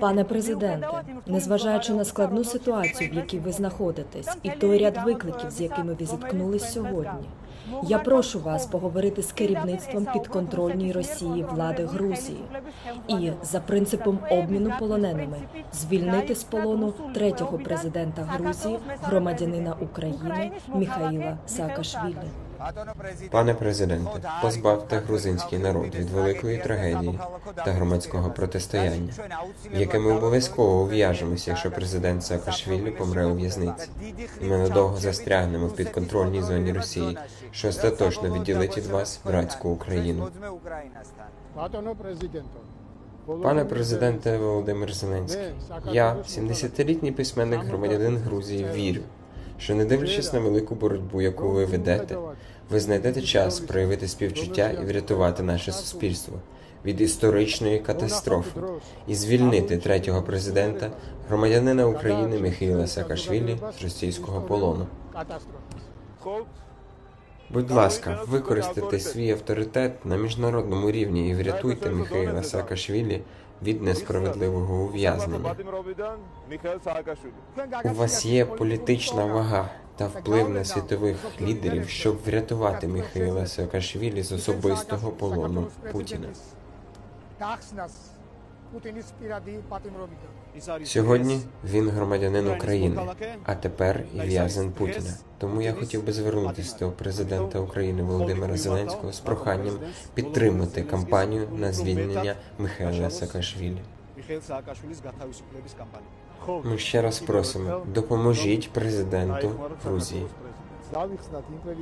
Пане президенте, незважаючи на складну ситуацію, в якій ви знаходитесь, і той ряд викликів, з якими ви зіткнулись сьогодні, я прошу вас поговорити з керівництвом підконтрольній Росії влади Грузії і за принципом обміну полоненими звільнити з полону третього президента Грузії, громадянина України Міхаїла Саакашвілі. Пане президенте, позбавте грузинський народ від великої трагедії та громадського протистояння, в яке ми обов'язково ув'яжемося, якщо президент Саакашвілі помре у в'язниці. І ми надовго застрягнемо в підконтрольній зоні Росії, що остаточно відділить від вас братську Україну. Пане президенте Володимир Зеленський, я, 70-літній письменник громадянин Грузії, вірю, що не дивлячись на велику боротьбу, яку ви ведете, ви знайдете час проявити співчуття і врятувати наше суспільство від історичної катастрофи і звільнити третього президента, громадянина України Михайла Саакашвілі з російського полону. Будь ласка, використайте свій авторитет на міжнародному рівні і врятуйте Михайла Саакашвілі від несправедливого ув'язнення. У вас є політична вага та вплив на світових лідерів, щоб врятувати Михайла Саакашвілі з особистого полону Путіна. Сьогодні він громадянин України, а тепер і в'язень Путіна. Тому я хотів би звернутися до президента України Володимира Зеленського з проханням підтримати кампанію на звільнення Михайла Саакашвілі. Ми ще раз просимо, допоможіть президенту Грузії.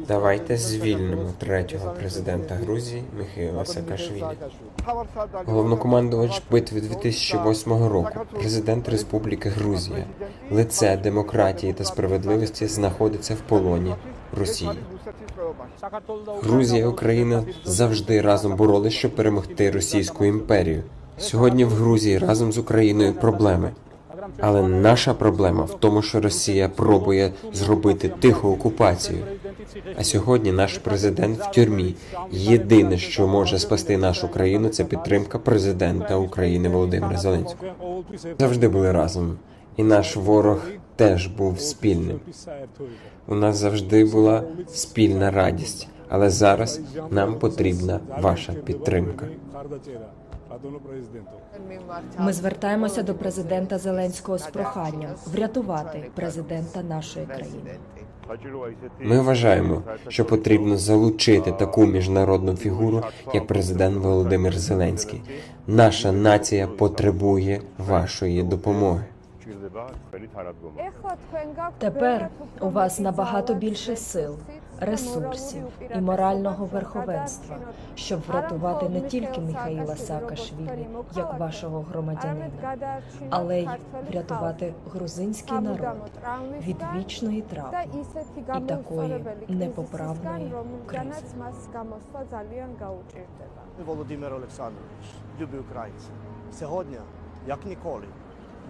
Давайте звільнимо третього президента Грузії Михайла Саакашвілі. Головнокомандувач битви 2008 року, президент Республіки Грузія, лице демократії та справедливості знаходиться в полоні Росії. Грузія і Україна завжди разом боролись, щоб перемогти Російську імперію. Сьогодні в Грузії разом з Україною проблеми. Але наша проблема в тому, що Росія пробує зробити тиху окупацію. А сьогодні наш президент в тюрмі. Єдине, що може спасти нашу країну, це підтримка президента України Володимира Зеленського. Завжди були разом, і наш ворог теж був спільним. У нас завжди була спільна радість, але зараз нам потрібна ваша підтримка. Ми звертаємося до президента Зеленського з проханням врятувати президента нашої країни. Ми вважаємо, що потрібно залучити таку міжнародну фігуру, як президент Володимир Зеленський. Наша нація потребує вашої допомоги. Тепер у вас набагато більше сил, ресурсів і морального верховенства, щоб врятувати не тільки Михаїла Саакашвілі як вашого громадянина, але й врятувати грузинський народ від вічної травми і такої непоправної кризи. Володимир Олександрович, любі українці, сьогодні, як ніколи,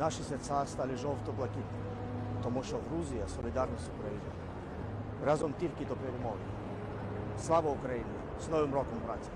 наші серця стали жовто-блакитні, тому що Грузія солідарна з Україною. Разом тільки до перемоги. Слава Україні! З Новим роком, браті!